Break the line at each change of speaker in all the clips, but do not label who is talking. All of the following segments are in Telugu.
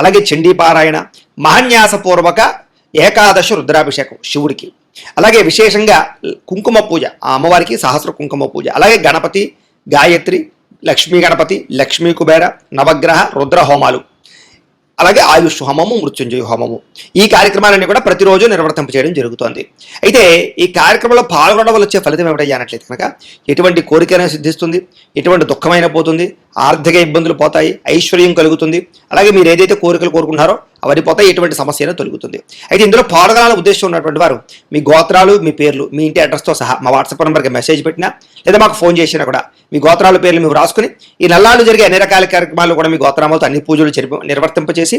అలాగే చండీపారాయణ మహాన్యాసపూర్వక ఏకాదశ రుద్రాభిషేకం శివుడికి. అలాగే విశేషంగా కుంకుమ పూజ ఆ అమ్మవారికి సహస్ర కుంకుమ పూజ. అలాగే గణపతి గాయత్రి లక్ష్మీ గణపతి లక్ష్మీ కుబేర నవగ్రహ రుద్ర హోమాలు. అలాగే ఆయుష్ హోమము మృత్యుంజయ హోమము. ఈ కార్యక్రమాలన్నీ కూడా ప్రతిరోజు నిర్వర్తింప చేయడం జరుగుతోంది. అయితే ఈ కార్యక్రమంలో పాల్గొనడం వల్ల వచ్చే ఫలితం ఏమిటయ్యా అన్నట్లయితే కనుక ఎటువంటి కోరికైనా సిద్ధిస్తుంది ఎటువంటి దుఃఖమైన పోతుంది ఆర్థిక ఇబ్బందులు పోతాయి ఐశ్వర్యం కలుగుతుంది. అలాగే మీరు ఏదైతే కోరికలు కోరుకున్నారో అవన్నీ పోతాయి ఎటువంటి సమస్య తొలుగుతుంది. అయితే ఇందులో పాల్గొనాల ఉద్దేశం ఉన్నటువంటి వారు మీ గోత్రాలు మీ పేర్లు మీ ఇంటి అడ్రస్తో సహా మా వాట్సాప్ నెంబర్కి మెసేజ్ పెట్టినా లేదా మాకు ఫోన్ చేసినా కూడా మీ గోత్రాల పేర్లు మేము రాసుకుని ఈ నల్లాలు జరిగే అన్ని రకాల కార్యక్రమాలు కూడా మీ గోత్రామాలతో అన్ని పూజలు నిర్వర్తింపచేసి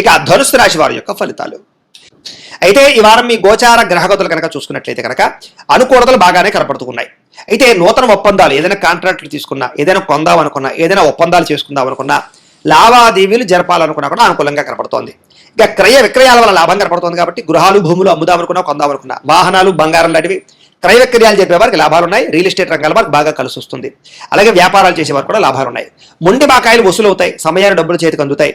ఇక ధనుసు రాశి వారి యొక్క ఫలితాలు. అయితే ఈ వారం మీ గోచార గ్రహగతులు కనుక చూసుకున్నట్లయితే కనుక అనుకూలతలు బాగానే కనపడుతున్నాయి. అయితే నూతన ఒప్పందాలు ఏదైనా కాంట్రాక్టులు తీసుకున్నా ఏదైనా కొందాం అనుకున్నా ఏదైనా ఒప్పందాలు చేసుకుందాం అనుకున్నా లావాదేవీలు జరపాలనుకున్నా కూడా అనుకూలంగా కనపడుతోంది. ఇక క్రయ విక్రయాల వల్ల లాభం కనపడుతుంది కాబట్టి గృహాలు భూములు అమ్ముదాం అనుకున్నా కొందాం అనుకున్నా వాహనాలు బంగారం లాంటివి క్రయ విక్రయాలు చెప్పే వారికి లాభాలు ఉన్నాయి రియల్ ఎస్టేట్ రంగాల వారికి బాగా కలిసి వస్తుంది. అలాగే వ్యాపారాలు చేసే వారికి కూడా లాభాలు ఉన్నాయి మొండి బాకాయలు వసూలు అవుతాయి సమయాన్ని డబ్బులు చేతికి అందుతాయి.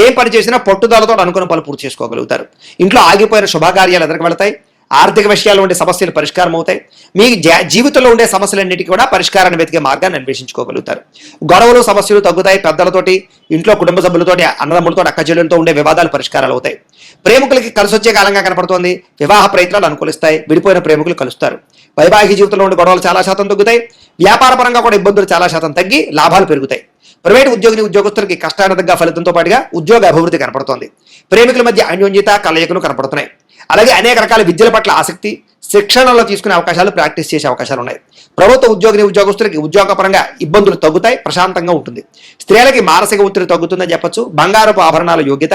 ఏ పని చేసినా పట్టుదలతో అనుకున్న పనులు పూర్తి చేసుకోగలుగుతారు. ఇంట్లో ఆగిపోయిన శుభకార్యాలు ఎదురుకు వెళతాయి ఆర్థిక విషయాల్లో ఉండే సమస్యలు పరిష్కారం అవుతాయి మీ జీవితంలో ఉండే సమస్యలన్నిటికీ కూడా పరిష్కారాన్ని వెతికే మార్గాన్ని అన్వేషించుకోగలుగుతారు. గొడవలు సమస్యలు తగ్గుతాయి పెద్దలతోటి ఇంట్లో కుటుంబ సభ్యులతోటి అన్నదమ్ములతో అక్కచెల్లెలతో ఉండే వివాదాలు పరిష్కారాలు అవుతాయి. ప్రేమికులకి కలిసి వచ్చే కాలంగా కనపడుతోంది వివాహ ప్రయత్నాలు అనుకూలిస్తాయి విడిపోయిన ప్రేమికులు కలుస్తారు. వైవాహిక జీవితంలో ఉండే గొడవలు చాలా శాతం తగ్గుతాయి వ్యాపార పరంగా కూడా ఇబ్బందులు చాలా శాతం తగ్గి లాభాలు పెరుగుతాయి. ప్రైవేట్ ఉద్యోగిని ఉద్యోగస్తులకి కష్టానందంగా ఫలితంతో పాటుగా ఉద్యోగ అభివృద్ధి కనపడుతోంది. ప్రేమికుల మధ్య అన్యోన్యత కలయికలు కనపడుతున్నాయి. అలాగే అనేక రకాల విద్యల పట్ల ఆసక్తి శిక్షణలో తీసుకునే అవకాశాలు ప్రాక్టీస్ చేసే అవకాశాలు ఉన్నాయి. ప్రభుత్వ ఉద్యోగిని ఉద్యోగస్తులకి ఉద్యోగపరంగా ఇబ్బందులు తగ్గుతాయి ప్రశాంతంగా ఉంటుంది. స్త్రీలకి మానసిక ఒత్తిడి తగ్గుతుందని చెప్పొచ్చు బంగారపు ఆభరణాల యోగ్యత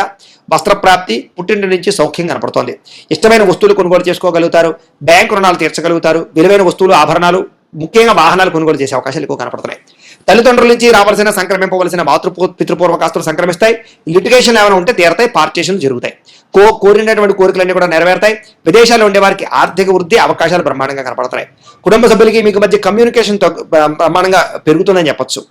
వస్త్రప్రాప్తి పుట్టింటి నుంచి సౌఖ్యం కనపడుతోంది. ఇష్టమైన వస్తువులు కొనుగోలు చేసుకోగలుగుతారు బ్యాంకు రుణాలు తీర్చగలుగుతారు విలువైన వస్తువులు ఆభరణాలు ముఖ్యంగా వాహనాలు కొనుగోలు చేసే అవకాశాలు ఎక్కువ కనపడుతున్నాయి. తల్లిదండ్రుల నుంచి రావాల్సిన సంక్రమింపవలసిన మాతృపూ పితృపూర్వకాస్తులు సంక్రమిస్తాయి. లిటిగేషన్ ఏమైనా ఉంటే తీరతాయి పార్టీషన్లు జరుగుతాయి. కో కోరినటువంటి కోరికలన్నీ కూడా నెరవేరుతాయి. విదేశాల్లో ఉండే వారికి ఆర్థిక వృద్ధి అవకాశాలు బ్రహ్మాండంగా కనపడుతున్నాయి. కుటుంబ సభ్యులకి మీకు మధ్య కమ్యూనికేషన్ బ్రహ్మాండంగా పెరుగుతుందని చెప్పొచ్చు.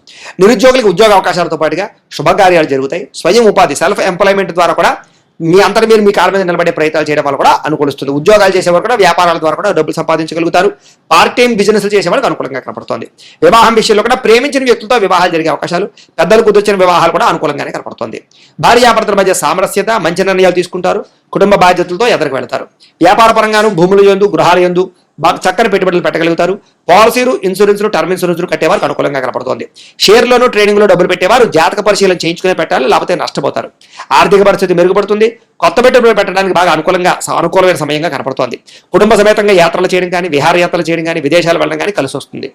నిరుద్యోగులకు ఉద్యోగ అవకాశాలతో పాటుగా శుభకార్యాలు జరుగుతాయి. స్వయం ఉపాధి సెల్ఫ్ ఎంప్లాయ్మెంట్ ద్వారా కూడా మీ అంతటి మీరు మీ కాళ్ళ మీద నిలబడే ప్రయత్నాలు చేయడం వల్ల కూడా అనుకూలిస్తుంది ఉద్యోగాలు చేసేవారు కూడా వ్యాపారాల ద్వారా కూడా డబ్బులు సంపాదించగలుగుతారు. పార్ట్ టైం బిజినెస్ చేసేవాళ్ళకి అనుకూలంగా కనపడుతుంది. వివాహం విషయంలో కూడా ప్రేమించిన వ్యక్తులతో వివాహాలు జరిగే అవకాశాలు పెద్దలు కుదిర్చిన వివాహాలు కూడా అనుకూలంగానే కనపడుతుంది. భార్యాభర్తల మధ్య సామరస్యత మంచి నిర్ణయాలు తీసుకుంటారు. కుటుంబ బాధ్యతలతో ఎదురుకు వెళతారు. వ్యాపార పరంగాను భూముల యందు గృహాల యందు బాగా చక్కని పెట్టుబడులు పెట్టగలుగుతారు. పాలసీలు ఇన్సూరెన్స్లు టర్మ్ ఇన్సూరెన్స్లు కట్టేవారు అనుకూలంగా కనపడుతుంది. షేర్లోనూ ట్రేడింగ్లో డబ్బులు పెట్టేవారు జాతక పరిశీలన చేయించుకునే పెట్టాలి లేకపోతే నష్టపోతారు. ఆర్థిక పరిస్థితి మెరుగుపడుతుంది. కొత్త పెట్టుబడులు పెట్టడానికి బాగా అనుకూలంగా అనుకూలమైన సమయంగా కనపడుతోంది. కుటుంబ సమేతంగా యాత్రలు చేయడం కానీ విహారయాత్రలు చేయడం కానీ విదేశాలు వెళ్ళడం కానీ కలిసి వస్తుంది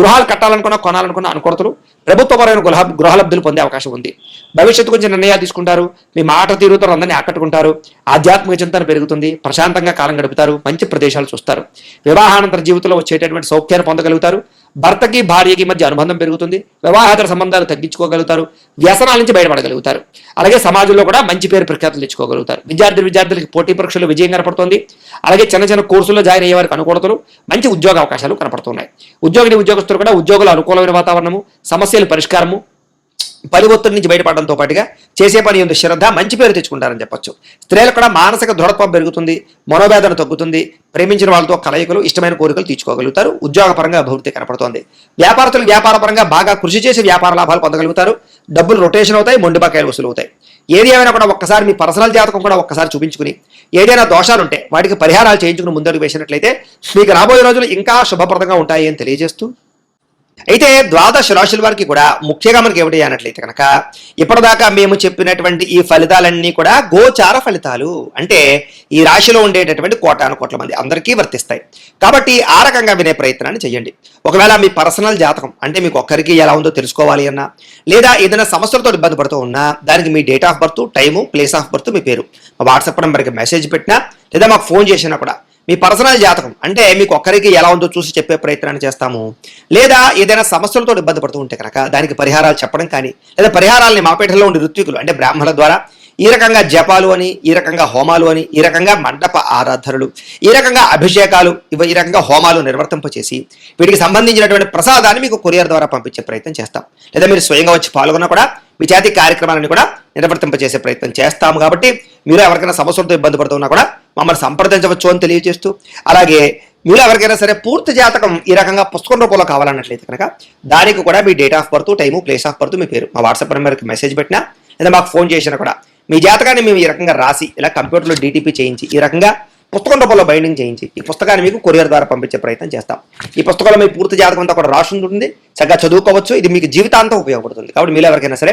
గృహాలు కట్టాలనుకున్నా కొనాలనుకున్న ప్రభుత్వ ప్రభుత్వపరమైన గృహ గృహలబ్ధులు పొందే అవకాశం ఉంది. భవిష్యత్తు గురించి నిర్ణయాలు తీసుకుంటారు. మీ మాట తీరుతో అందరినీ ఆకట్టుకుంటారు. ఆధ్యాత్మిక చింతన పెరుగుతుంది. ప్రశాంతంగా కాలం గడుపుతారు. మంచి ప్రదేశాలు చూస్తారు. వివాహానంతర జీవితంలో వచ్చేటటువంటి సౌఖ్యాన్ని పొందగలుగుతారు. భర్తకి భార్యకి మధ్య అనుబంధం పెరుగుతుంది. వివాహేతర సంబంధాలు తగ్గించుకోగలుగుతారు. వ్యసనాల నుంచి బయటపడగలుగుతారు. అలాగే సమాజంలో కూడా మంచి పేరు ప్రఖ్యాతులు తెచ్చుకోగలుగుతారు. విద్యార్థి విద్యార్థులకి పోటీ పరీక్షలు విజయం కనపడుతుంది. అలాగే చిన్న చిన్న కోర్సుల్లో జాయిన్ అయ్యే వారికి అనుకూలతలు మంచి ఉద్యోగ అవకాశాలు కనపడుతున్నాయి. ఉద్యోగిని ఉద్యోగస్తులు కూడా ఉద్యోగుల అనుకూలమైన వాతావరణము సమస్యల పరిష్కారము పని ఒత్తిడి నుంచి బయటపడడంతో పాటుగా చేసే పని ఉంది శ్రద్ధ మంచి పేరు తెచ్చుకుంటారని చెప్పొచ్చు. స్త్రీలకు కూడా మానసిక దృఢత్వం పెరుగుతుంది మనోవేదన తగ్గుతుంది ప్రేమించిన వాళ్ళతో కలయికలు ఇష్టమైన కోరికలు తీర్చుకోగలుగుతారు ఉద్యోగపరంగా అభివృద్ధి కనపడుతోంది. వ్యాపారస్తులు వ్యాపారపరంగా బాగా కృషి చేసి వ్యాపార లాభాలు పొందగలుగుతారు డబ్బులు రొటేషన్ అవుతాయి మొండి వసూలు అవుతాయి ఏది ఏమైనా కూడా ఒక్కసారి మీ పర్సనల్ జాతకం కూడా ఒక్కసారి చూపించుకుని ఏదైనా దోషాలు ఉంటే వాటికి పరిహారాలు చేయించుకుని ముందడుగు వేసినట్లయితే మీకు రాబోయే రోజులు ఇంకా శుభప్రదంగా ఉంటాయి అని తెలియజేస్తూ అయితే ద్వాదశ రాశుల వారికి కూడా ముఖ్యంగా మనకి ఏమిటి అన్నట్లయితే కనుక ఇప్పటిదాకా మేము చెప్పినటువంటి ఈ ఫలితాలన్నీ కూడా గోచార ఫలితాలు. అంటే ఈ రాశిలో ఉండేటటువంటి కోటాను కోట్ల మంది అందరికీ వర్తిస్తాయి. కాబట్టి ఆ రకంగా వినే ప్రయత్నాన్ని చేయండి. ఒకవేళ మీ పర్సనల్ జాతకం అంటే మీకు ఒక్కరికి ఎలా ఉందో తెలుసుకోవాలి అన్నా లేదా ఏదైనా సమస్యలతో ఇబ్బంది పడుతూ ఉన్నా దానికి మీ date of birth time place of birth మీ పేరు. మా వాట్సాప్ నెంబర్కి మెసేజ్ పెట్టినా లేదా మాకు ఫోన్ చేసినా కూడా మీ పర్సనల్ జాతకం. అంటే మీకు ఒక్కరికి ఎలా ఉందో చూసి చెప్పే ప్రయత్నాన్ని చేస్తాము. లేదా ఏదైనా సమస్యలతో ఇబ్బంది పడుతూ ఉంటే కనుక దానికి పరిహారాలు చెప్పడం కానీ లేదా పరిహారాలని మాపేటలో ఉండే ఋత్వికులు అంటే బ్రాహ్మణుల ద్వారా ఈ రకంగా జపాలు అని ఈ రకంగా హోమాలు అని ఈ రకంగా మండప ఆరాధనలు ఈ రకంగా అభిషేకాలు ఇవి ఈ రకంగా హోమాలు నిర్వర్తింపచేసి వీటికి సంబంధించినటువంటి ప్రసాదాన్ని మీకు కొరియర్ ద్వారా పంపించే ప్రయత్నం చేస్తాం. లేదా మీరు స్వయంగా వచ్చి పాల్గొన్నా కూడా మీ జాతి కార్యక్రమాలను కూడా నిర్వర్తింపచేసే ప్రయత్నం చేస్తాము కాబట్టి మీరు ఎవరికైనా సమస్యలతో ఇబ్బంది పడుతున్నా కూడా మమ్మల్ని సంప్రదించవచ్చు అని తెలియజేస్తూ అలాగే మీరు ఎవరికైనా సరే పూర్తి జాతకం ఈ రకంగా పుస్తకం రూపంలో కావాలన్నట్లయితే కనుక దానికి కూడా మీ date of birth time place of birth మీ పేరు మా వాట్సాప్ నెంబర్కి మెసేజ్ పెట్టినా లేదా మాకు ఫోన్ చేసినా కూడా మీ జాతకాన్ని మేము ఈ రకంగా రాసి ఇలా కంప్యూటర్లో డీటీపీ చేయించి ఈ రకంగా పుస్తకం రూపంలో బైండింగ్ చేయించి ఈ పుస్తకాన్ని మీకు కొరియర్ ద్వారా పంపించే ప్రయత్నం చేస్తాం. ఈ పుస్తకంలో మీ పూర్తి జాతకం అంతా కూడా రాసి ఉంటుంది. చక్కగా చదువుకోవచ్చు. ఇది మీకు జీవితాంతం ఉపయోగపడుతుంది. కాబట్టి మీరు ఎవరికైనా సరే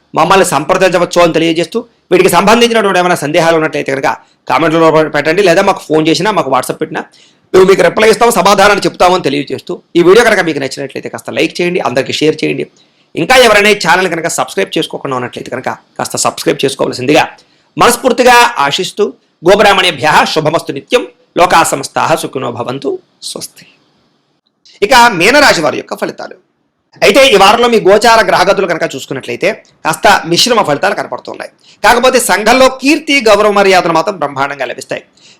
మమ్మల్ని సంప్రదించవచ్చు అని తెలియజేస్తూ వీటికి సంబంధించినటువంటి ఏమైనా సందేహాలు ఉన్నట్లయితే కనుక కామెంట్లో పెట్టండి లేదా మాకు ఫోన్ చేసినా మాకు వాట్సాప్ పెట్టినా మేము మీకు రిప్లై ఇస్తాం సమాధానాన్ని చెప్తామని తెలియజేస్తూ ఈ వీడియో కనుక మీకు నచ్చినట్లయితే కాస్త లైక్ చేయండి అందరికీ షేర్ చేయండి. ఇంకా ఎవరైనా ఛానల్ కనుక సబ్స్క్రైబ్ చేసుకోకుండా ఉన్నట్లయితే కనుక కాస్త సబ్స్క్రైబ్ చేసుకోవాల్సిందిగా మనస్ఫూర్తిగా ఆశిస్తూ గోబ్రాహ్మణేభ్య శుభమస్తు నిత్యం లోకా సంస్థ సుఖినో భవంతు స్వస్తి. ఇక మీనరాశి వారి యొక్క ఫలితాలు. అయితే ఈ వారంలో మీ గోచార గ్రహగతులు కనుక చూసుకున్నట్లయితే కాస్త మిశ్రమ ఫలితాలు కనపడుతున్నాయి. కాకపోతే సంఘంలో కీర్తి గౌరవ మర్యాదలు మాత్రం బ్రహ్మాండంగా లభిస్తాయి.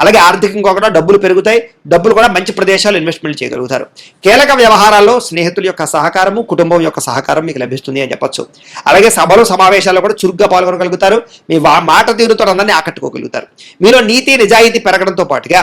అలాగే ఆర్థికంగా కూడా డబ్బులు పెరుగుతాయి. డబ్బులు కూడా మంచి ప్రదేశాలు ఇన్వెస్ట్మెంట్ చేయగలుగుతారు. కీలక వ్యవహారాల్లో స్నేహితుల యొక్క సహకారము కుటుంబం యొక్క సహకారం మీకు లభిస్తుంది అని చెప్పొచ్చు. అలాగే సభలు సమావేశాల్లో కూడా చురుగ్గా పాల్గొనగలుగుతారు. మీ మాట తీరుతో అందరినీ ఆకట్టుకోగలుగుతారు. మీలో నీతి నిజాయితీ పెరగడంతో పాటుగా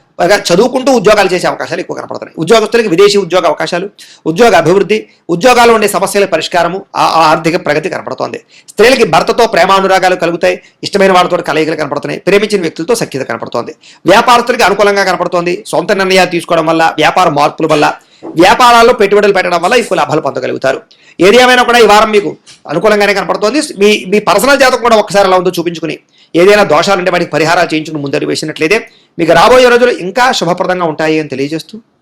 చదువుకుంటూ ఉద్యోగాలు చేసే అవకాశాలు ఎక్కువ కనపడుతున్నాయి. ఉద్యోగస్తులకి విదేశీ ఉద్యోగ అవకాశాలు ఉద్యోగ అభివృద్ధి ఉద్యోగాలు ఉండే సమస్యల పరిష్కారము ఆ ఆర్థిక ప్రగతి కనపడుతోంది. స్త్రీలకి భర్తతో ప్రేమానురాగాలు కలుగుతాయి ఇష్టమైన వాళ్ళతో కలయికలు కనపడుతున్నాయి ప్రేమించిన వ్యక్తులతో సఖ్యత కనపడుతోంది. వ్యాపారస్తులకి అనుకూలంగా కనపడుతోంది. సొంత నిర్ణయాలు తీసుకోవడం వల్ల వ్యాపార మార్పుల వల్ల వ్యాపారాల్లో పెట్టుబడులు పెట్టడం వల్ల ఎక్కువ లాభాలు పొందగలుగుతారు. ఏది ఏమైనా కూడా ఈ వారం మీకు అనుకూలంగానే కనపడుతోంది. మీ మీ పర్సనల్ జాతకం కూడా ఒకసారి అలా ఉందో చూపించుకుని ఏదైనా దోషాలు ఉంటే వాటికి పరిహారాలు చేయించుకుని ముందరు వేసినట్లయితే మీకు రాబోయే రోజులు ఇంకా శుభప్రదంగా ఉంటాయి అని తెలియజేస్తూ